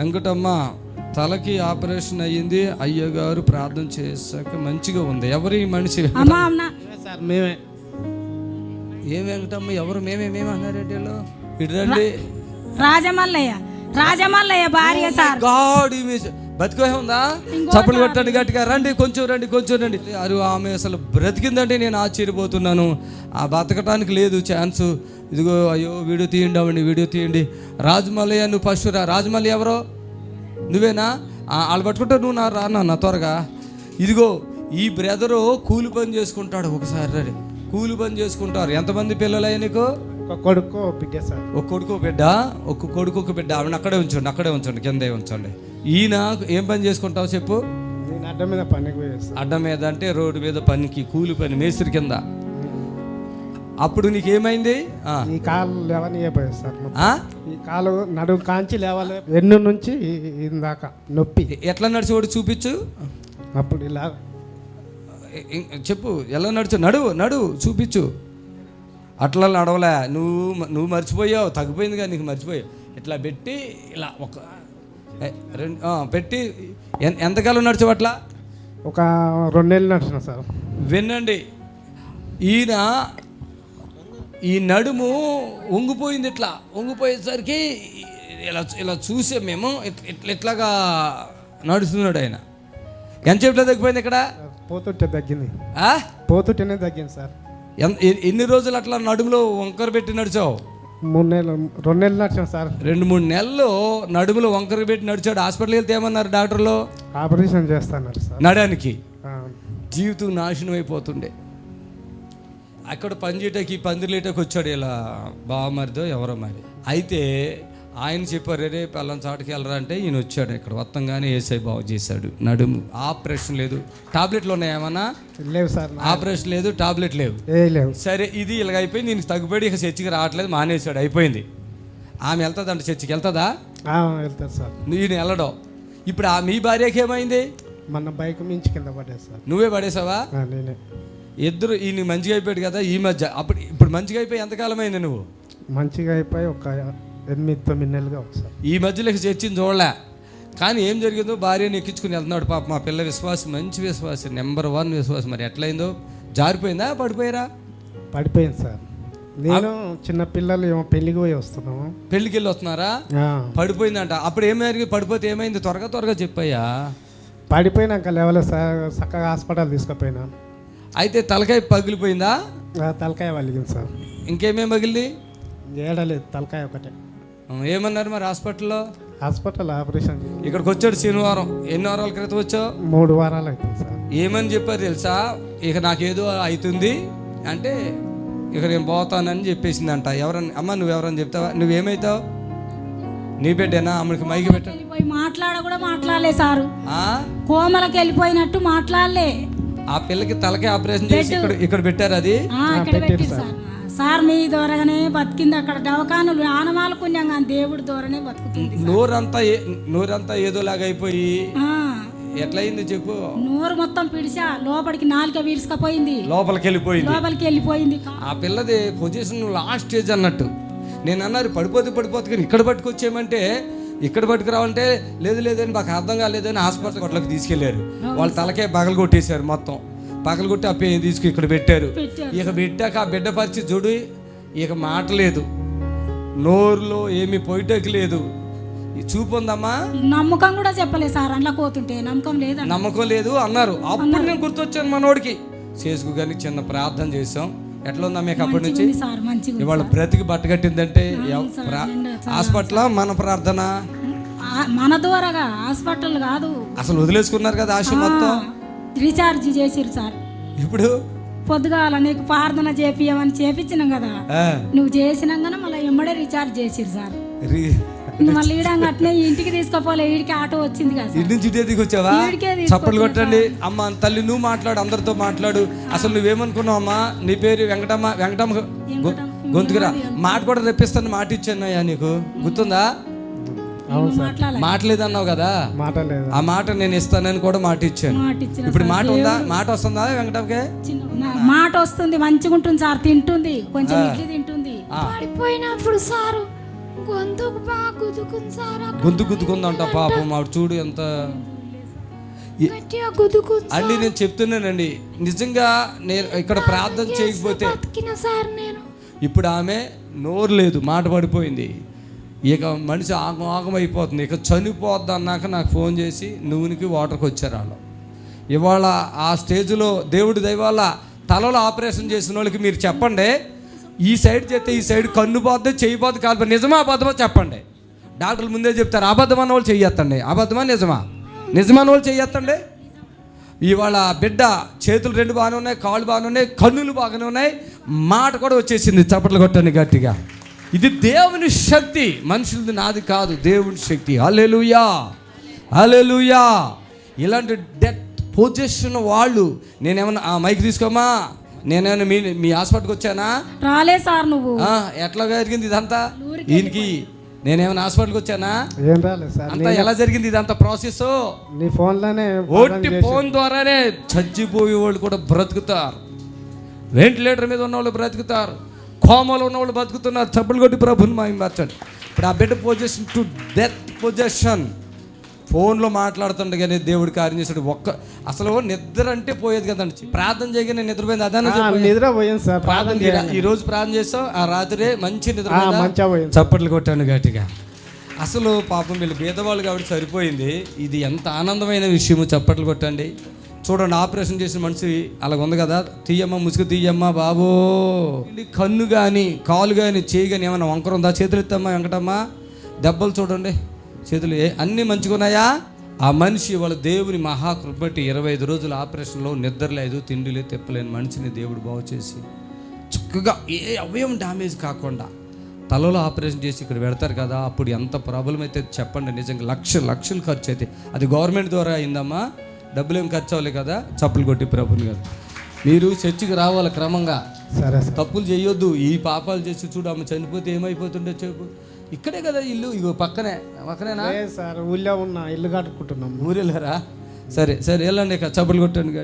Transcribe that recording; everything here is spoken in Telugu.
వెంకటమ్మ తలకి ఆపరేషన్ అయ్యింది. అయ్యగారు ప్రార్థన చేశాక మంచిగా ఉంది. ఎవరు ఈ మనిషి? మేమే సార్ మేమే. ఏం వెంకటమ్మ? ఎవరు మేమే? మేమే అన్నారేంటి వీళ్ళు? ఇటు రండి. రాజమల్లయ్య. రాజమల్లయ్య భార్య సార్. గాడ్ బతికే ఉందా? చప్పలు కొట్టండి గట్టిగా. రండి కొంచెం రండి కొంచెం రండి. అరు ఆమె అసలు బ్రతికిందంటే నేను ఆశ్చర్యపోతున్నాను. ఆ బతకటానికి లేదు ఛాన్స్. ఇదిగో అయ్యో వీడియో తీయండి అవండి వీడియో తీయండి. రాజమల్లయ్య నువ్వు ఫస్ట్ రా. రాజమల్లి ఎవరో? నువ్వేనా? వాళ్ళు పట్టుకుంటే నువ్వు నా రానా నా త్వరగా. ఇదిగో ఈ బ్రదరు కూలి పని చేసుకుంటాడు. ఒకసారి రండి. కూలి పని చేసుకుంటారు. ఎంతమంది పిల్లలయ్యా నీకు? ఒక కొడుకు బిడ్డ సార్. ఒక కొడుకు ఒక బిడ్డ ఒక కొడుకు ఒక బిడ్డ. ఆవిడ అక్కడే ఉంచండి అక్కడే ఉంచండి కిందే ఉంచండి. ఈయన ఏం పని చేసుకుంటావు చెప్పు? నేను అడ్డ మీద పనికి అడ్డం మీద అంటే రోడ్డు మీద పనికి కూలి పని మేస్త్రి కింద. అప్పుడు నీకేమైంది. ఈ కాలు లేవని పోయేది సార్? ఈ కాలు నడుము కాంచి లేవాలి వెన్ను నుంచి ఇందాక నొప్పి. ఎట్లా నడిచేవాడు చూపించు? అప్పుడు ఇలా చెప్పు ఎలా నడుచు? నడువు నడువు చూపించు. అట్లా నడవలే. నువ్వు నువ్వు మర్చిపోయావు. తగ్గిపోయిందిగా నీకు మర్చిపోయావు. ఇట్లా పెట్టి ఇలా ఒక రెండు పెట్టి ఎంతకాలం నడిచావు అట్లా? ఒక రెండు నెలలు నడిచిన సార్. వినండి. ఈయన ఈ నడుము వంగిపోయింది ఇట్లా. వంగిపోయేసరికి ఇలా ఇలా చూసే మేము ఇట్- ఇట్లా ఇట్లాగా నడుస్తున్నాడు ఆయన. ఎంతసేపులో తగ్గిపోయింది ఇక్కడ? పోతుంటే తగ్గింది. ఆ? పోతుంటేనే తగ్గింది సార్. ఎన్ని రోజులు అట్లా నడుములో వంకర పెట్టి నడిచావు? మూడు నెలలు రెండు నెలలు నడిచిన సార్. రెండు మూడు నెలలు నడుములో వంకర పెట్టి నడిచాడు. హాస్పిటల్కి వెళ్తే ఏమన్నారు డాక్టర్లు? Operation చేస్తాన్నారు sir. నడానికి జీవితం నాశనం అయిపోతుండే. అక్కడ పనిచేయటానికి పందిరిలేటకి వచ్చాడు ఇలా బావమరిదో ఎవరో మరి. అయితే ఆయన చెప్పారు రే పల్లం చాటుకి వెళ్ళరా అంటే ఈయన వచ్చాడు ఇక్కడ. మొత్తంగానే ఏసై బాగు చేశాడు. నడుము ఆపరేషన్ లేదు. టాబ్లెట్లు ఉన్నాయి ఏమన్నా? లేవు సార్ ఆపరేషన్ లేదు టాబ్లెట్ లేవు. లేవు. సరే ఇది ఇలాగ అయిపోయి నేను తగ్గుబడి ఇక చర్చికి రావట్లేదు మానేశాడు. అయిపోయింది. ఆమె వెళ్తుందంట చర్చికి. వెళ్తుందా? వెళ్తారు సార్. ఈయన వెళ్ళడం. ఇప్పుడు ఆ మీ భార్యకి ఏమైంది? మన బైక్ మించి కింద పడ్డది సార్. నువ్వే పడేసావా? నేనే. ఇద్దరు ఈయన మంచిగా అయిపోయాడు కదా ఈ మధ్య. అప్పుడు ఇప్పుడు మంచిగా అయిపోయి ఎంతకాలం అయింది నువ్వు? మంచిగా అయిపోయి ఒక ఎనిమిది తొమ్మిది నెలలుగా ఒకసారి ఈ మధ్యలో చర్చిని చూడలే. కానీ ఏం జరిగిందో భార్యని ఎక్కించుకుని వెళ్తున్నాడు పాప. మా పిల్ల విశ్వాసం మంచి విశ్వాసం నెంబర్ వన్ విశ్వాసం. మరి ఎట్లయిందో? జారిపోయిందా? పడిపోయారా? పడిపోయింది సార్ నేను చిన్న పిల్లలు ఏమో పెళ్ళికి పోయి వస్తున్నాము. పెళ్ళికి వెళ్ళి వస్తున్నారా? పడిపోయిందంట. అప్పుడు ఏమైంది పడిపోతే ఏమైంది? త్వరగా త్వరగా చెప్పయ్యా. పడిపోయినాక లేవలే సార్ చక్కగా హాస్పిటల్ తీసుకుపోయినా. అయితే తలకాయ పగిలిపోయిందా? తలకాయ వలిగింది సార్ ఇంకేమేం పగిలింది? ఏడలేదు తలకాయ ఒకటే. ఏమన్నారు మరి హాస్పిటల్లో? హాస్పిటల్ ఆపరేషన్ ఇక్కడికి వచ్చాడు శనివారం. ఎన్ని వారాల క్రితం వచ్చావు? మూడు వారాలు అవుతుంది సార్. ఏమని చెప్పారు తెలుసా? ఇక నాకేదో అవుతుంది అంటే ఇక నేను పోతానని చెప్పేసిందంట. ఎవరన్నా అమ్మ నువ్వు ఎవరని చెప్తావా? నువ్వేమవుతావు నీ బిడ్డేనా? ఆమెకి మైకి పెట్టండి వెళ్ళిపోయి మాట్లాడ కూడా మాట్లాడలే సారు. ఆ? కోమలకి వెళ్ళిపోయినట్టు మాట్లాడలే. ఆ పిల్లకి తలకి ఆపరేషన్ చేసి ఇక్కడ ఇక్కడ పెట్టారు అది? ఆ, ఇక్కడ పెట్టిరు సార్. సార్ మీ ద్వారాగానే బతికింది అక్కడ దవకానులు ఆనమాల పుణ్యం కానీ దేవుడి ద్వారానే బతుకుతుంది నోరంతా నోరంతా ఏదోలాగా అయిపోయి ఎట్లయింది చెప్పు? నోరు మొత్తం పిడిచా లోపలికి నాలుక వీరుసుకపోయింది లోపలికి వెళ్ళిపోయింది లోపలికి వెళ్ళిపోయింది ఆ పిల్లది పొజిషన్ లాస్ట్ స్టేజ్ అన్నట్టు. నేను అన్నారు పడిపోతే పడిపోతే కానీ ఇక్కడ పట్టుకొచ్చేయమంటే ఇక్కడ పట్టుకురావంటే లేదు లేదని మాకు అర్థం కాలేదని హాస్పిటల్ కొట్లకు తీసుకెళ్ళారు. వాళ్ళ తలకే పగలు కొట్టేశారు మొత్తం. పగలు కొట్టి ఆ పేరు తీసుకు ఇక్కడ పెట్టారు. ఇక పెట్టాక ఆ బిడ్డ పరిచి చూడు ఇక మాట లేదు. నోరులో ఏమి పోయిటకి లేదు. చూపు ఉందమ్మా. నమ్మకం కూడా చెప్పలే సార్ అందులో పోతుంటే. నమ్మకం లేదా నమ్మకం లేదు అన్నారు. అప్పుడు నేను గుర్తొచ్చాను మనోడికి. చేసుకు కానీ చిన్న ప్రార్థన చేసాం ఎట్లా ఉందా మీకు అప్పటి నుంచి. ఇవాళ బ్రతికి బట్టగట్టిందంటే హాస్పిటల్ మన ప్రార్థన? మన ద్వారాగా హాస్పిటల్ కాదు. అసలు వదిలేసుకున్నారు కదా ఆశ మొత్తం. రీఛార్జ్ చేసిరు సార్. ఇప్పుడు? పొద్దుగాల నీకు ప్రార్థన చేపియమని చేపించినాం కదా. నువ్వు చేసినాగానే మళ్ళీ ఎమ్మడే రీఛార్జ్ చేసిరు సార్. మళ్ళీ ఈడంగా అట్నే ఇంటికి తీసుకోపోలే ఈడికి ఆటో వచ్చింది కదా ఇంటి నుంచి ఇటే ఈడికే చప్పట్లు కొట్టండి. అమ్మ తల్లి నువ్వు మాట్లాడు అందరితో మాట్లాడు. అసలు నువ్వేమనుకున్నావు అమ్మా? నీ పేరు వెంకటమ్మ వెంకటమ్మ గొంతుకురా. మాట కూడా తెప్పిస్తాను మాట ఇచ్చాను నీకు. గుర్తుందా? మాటలేదన్నావు కదా? ఆ మాట నేను ఇస్తానని కూడా మాట ఇచ్చాను ఇప్పుడు మాట ఉందా? మాట వస్తుందా వెంకటమ్మకే మాట వస్తుంది మంచిగా ఉంటుంది సార్ తింటుంది కొంచెం ఇడ్లీ తింటుంది. పడిపోయినప్పుడు సారు గొంతుకు బాగా గుదుకుంది సార్ అక్కడ గొంతు గుద్దుకుందంట పాపం ఆవిడ చూడు ఎంత. అండి నేను చెప్తున్నానండి. నిజంగా నేను ఇక్కడ ప్రార్థన చేయకపోతే బతికిన సార్ నేను. ఇప్పుడు ఆమె నోరు లేదు మాట పడిపోయింది. ఇక మనిషి ఆగం ఆగం అయిపోతుంది. ఇక చనిపోద్ది అన్నాక నాకు ఫోన్ చేసి నూనెకి వాటర్కి వచ్చారు వాళ్ళు. ఇవాళ ఆ స్టేజ్లో దేవుడి దయవల్ల తలలో ఆపరేషన్ చేసిన వాళ్ళకి మీరు చెప్పండి. ఈ సైడ్ చేస్తే ఈ సైడ్ కన్ను పోద్ది చేయి పోద్ది కాదు. నిజమా అబద్ధమా చెప్పండి. డాక్టర్లు ముందే చెప్తారు అబద్ధం అన్న వాళ్ళు చెయ్యొత్తండి అబద్ధమా నిజమా? నిజమా వాళ్ళు చెయ్యొత్తండి ఇవాళ బిడ్డ చేతులు రెండు బాగానే ఉన్నాయి కాళ్ళు బాగానే ఉన్నాయి కన్నులు బాగానే ఉన్నాయి. మాట కూడా వచ్చేసింది చప్పట్లు కొట్టండి గట్టిగా. ఇది దేవుని శక్తి. మనుషులది నాది కాదు దేవుని శక్తి. హల్లెలూయా. హల్లెలూయా. ఇలాంటి డెత్ పొజిషన్ వాళ్ళు నేనేమన్నా ఆ మైక్ తీసుకోమా నేనేమన్నా మీ మీ హాస్పిటల్కి వచ్చానా? రాలే సార్ నువ్వు. ఆ, ఎట్లా జరిగింది ఇదంతా? ఈయనకి నేనేమైనా హాస్పిటల్కి వచ్చానా? ఏం రాలేదు సార్ అంతా ఎలా జరిగింది ఇదంతా ప్రాసెస్? నీ ఫోన్లోనే ఓట్టి ఫోన్ ద్వారానే చచ్చిపోయే వాళ్ళు కూడా బ్రతుకుతారు. వెంటిలేటర్ మీద ఉన్న వాళ్ళు బ్రతుకుతారు. కోమలో ఉన్న వాళ్ళు బతుకుతున్నారు. చప్పులు కొట్టి ప్రభుని మాయించండి ఇప్పుడు ఆ బిడ్డ పొజిషన్ టు డెత్ పొజిషన్ ఫోన్లో మాట్లాడుతుండగానే దేవుడు కార్యం చేశాడు. ఒక్క అసలు నిద్ర అంటే పోయేది కదండి. ప్రార్థన చేయగానే నిద్రపోయింది అదన ఆ, నిద్ర పోయింది సార్ ప్రార్థన? ఈ రోజు ప్రార్థన చేస్తాం ఆ రాత్రే మంచి నిద్ర చప్పట్లు కొట్టాను గట్టిగా. అసలు పాపం వీళ్ళు బీదవాళ్ళు కాబట్టి సరిపోయింది. ఇది ఎంత ఆనందమైన విషయము. చప్పట్లు కొట్టండి. చూడండి ఆపరేషన్ చేసిన మనిషి అలాగ ఉంది కదా. తీయమ్మా ముసుగు తీయమ్మా బాబో. కన్ను కానీ కాలు కానీ చేయి కానీ ఏమైనా వంకర ఉందా? చేతులు ఎత్తమ్మా వెంకటమ్మా. దెబ్బలు చూడండి చేతులు ఏ అన్నీ మంచిగా ఉన్నాయా? ఆ మనిషి వాళ్ళ దేవుని మహాకృపటి ఇరవై ఐదు రోజుల ఆపరేషన్లో నిద్ర లేదు తిండి లేదు తెప్పలేని మనిషిని దేవుడు బాగు చేసి చక్కగా ఏ అవయం డ్యామేజ్ కాకుండా తలలో ఆపరేషన్ చేసి ఇక్కడ పెడతారు కదా అప్పుడు ఎంత ప్రాబ్లం అయితే చెప్పండి. నిజంగా లక్ష లక్షలు ఖర్చు అయితే. అది గవర్నమెంట్ ద్వారా అయిందమ్మా. డబ్బులు ఏం ఖర్చు అవ్వలేదు కదా? చప్పులు కొట్టి ప్రభుని కదా. మీరు చర్చికి రావాలి క్రమంగా. సరే తప్పులు చేయొద్దు. ఈ పాపాలు చేసి చూడు ఆమె చనిపోతే ఏమైపోతుందో చెప్పు. ఇక్కడే కదా ఇల్లు. ఇగో పక్కనే. పక్కనేనా? సార్ ఊళ్ళో ఉన్న ఇల్లు కట్టుకుంటున్నాం. ఊరెళ్ళారా? సరే సరే వెళ్ళండి చప్పులు కొట్టండి.